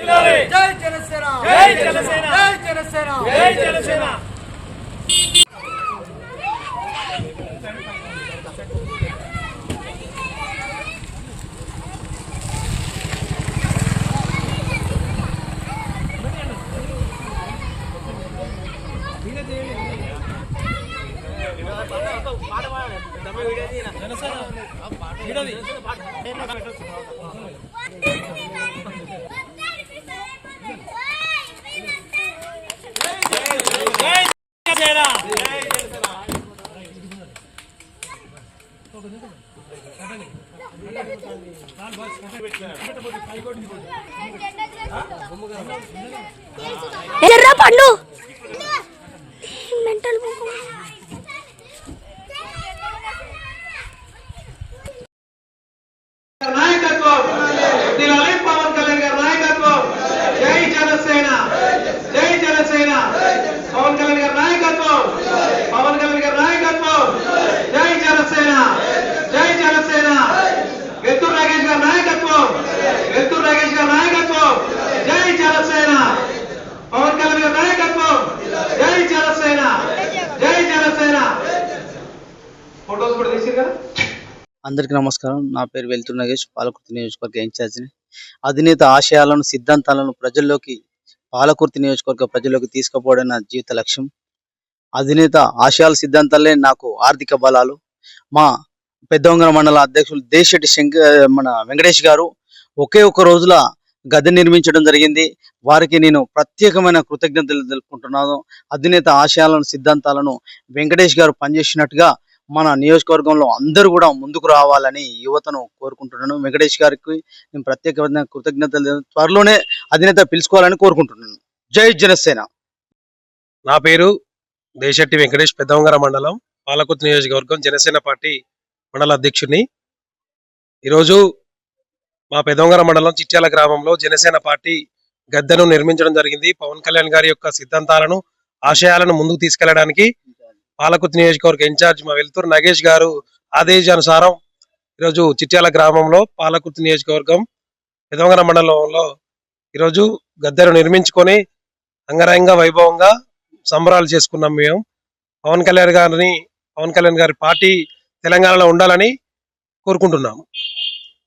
జై జనసేన. జై జనసేన. జై జనసేన. జై జనసేన. జై ఎర్ర పండు! మెంటల్ నాయకత్వం. పవన్ కళ్యాణ్ గారి నాయకత్వం. జై జనసేన. జై జనసేన. పవన్ కళ్యాణ్ గారి నాయకత్వం. పవన్ కళ్యాణ్ గారి నాయకత్వం జై జనసేన జై జనసేన వెత్తూరు నాగేష్ గారి నాయకత్వం వెత్తూరు నాగేష్ గారి నాయకత్వం జై జనసేన పవన్ కళ్యాణ్ గారి నాయకత్వం జై జనసేన జై జనసేన ఫోటోస్ కూడా తీసారు కదా అందరికీ నమస్కారం. నా పేరు వెళ్తున్న నాగేష్ పాలకుర్తి నియోజకవర్గ ఇన్ఛార్జిని అధినేత ఆశయాలను సిద్ధాంతాలను ప్రజల్లోకి పాలకుర్తి నియోజకవర్గ ప్రజల్లోకి తీసుకుపోవడం నా జీవిత లక్ష్యం. అధినేత ఆశయాల సిద్ధాంతాలే నాకు ఆర్థిక బలాలు. మా పెద్దవంగర మండల అధ్యక్షులు దేశెట్టి శంకర్ మన వెంకటేష్ గారు ఒకే ఒక రోజుల గది నిర్మించడం జరిగింది. వారికి నేను ప్రత్యేకమైన కృతజ్ఞతలు తెలుపుకుంటున్నాను. అధినేత ఆశయాలను సిద్ధాంతాలను వెంకటేష్ గారు పనిచేసినట్టుగా మన నియోజకవర్గంలో అందరూ కూడా ముందుకు రావాలని యువతను కోరుకుంటున్నాను. వెంకటేష్ గారికి నేను ప్రత్యేకమైన కృతజ్ఞతలు త్వరలోనే అధినేత పిలుచుకోవాలని కోరుకుంటున్నాను. జై జనసేన. నా పేరు దేశెట్టి వెంకటేష్ పెద్దవంగర మండలం పాలకుర్తి నియోజకవర్గం జనసేన పార్టీ మండల అధ్యక్షుడిని. ఈరోజు మా పెదవంగర మండలం చిట్యాల గ్రామంలో జనసేన పార్టీ గద్దెను నిర్మించడం జరిగింది. పవన్ కళ్యాణ్ గారి యొక్క సిద్ధాంతాలను ఆశయాలను ముందుకు తీసుకెళ్ళడానికి పాలకుర్తి నియోజకవర్గ ఇన్ఛార్జ్ మా వెళ్తూరు నగేష్ గారు ఆదేశానుసారం ఈరోజు చిట్యాల గ్రామంలో పాలకుర్తి నియోజకవర్గం పెదవంగర మండలంలో ఈరోజు గద్దెను నిర్మించుకొని అంగరంగ వైభవంగా సంబరాలు చేసుకున్నాం మేము. పవన్ కళ్యాణ్ గారిని పవన్ కళ్యాణ్ గారి పార్టీ తెలంగాణలో ఉండాలని కోరుకుంటున్నాము.